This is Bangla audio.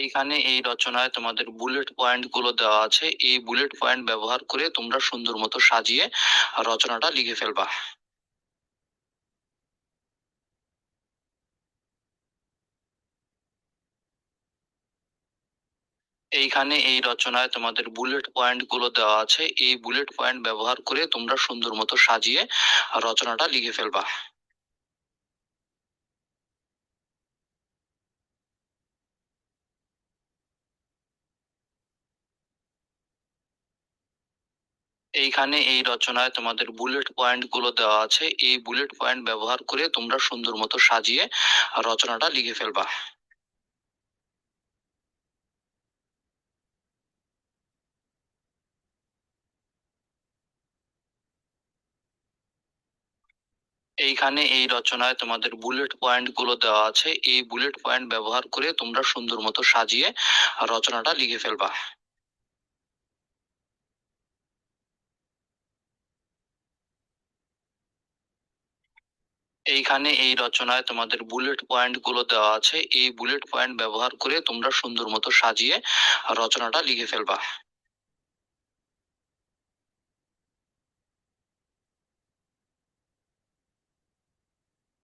এখানে এই রচনায় তোমাদের বুলেট পয়েন্টগুলো দেওয়া আছে। এই বুলেট পয়েন্ট ব্যবহার করে তোমরা সুন্দর মতো সাজিয়ে রচনাটা লিখে ফেলবা। এইখানে এই রচনায় তোমাদের বুলেট পয়েন্টগুলো দেওয়া আছে। এই বুলেট পয়েন্ট ব্যবহার করে তোমরা সুন্দর মতো সাজিয়ে রচনাটা লিখে ফেলবা। এইখানে এই রচনায় তোমাদের বুলেট পয়েন্টগুলো দেওয়া আছে। এই বুলেট পয়েন্ট ব্যবহার করে তোমরা সুন্দর মতো সাজিয়ে রচনাটা লিখে ফেলবা। এইখানে এই রচনায় তোমাদের বুলেট পয়েন্টগুলো দেওয়া আছে। এই বুলেট পয়েন্ট ব্যবহার করে তোমরা সুন্দর মতো সাজিয়ে রচনাটা লিখে ফেলবা। এইখানে এই রচনায় তোমাদের বুলেট পয়েন্টগুলো দেওয়া আছে। এই বুলেট পয়েন্ট ব্যবহার করে তোমরা সুন্দর মতো সাজিয়ে রচনাটা লিখে ফেলবা।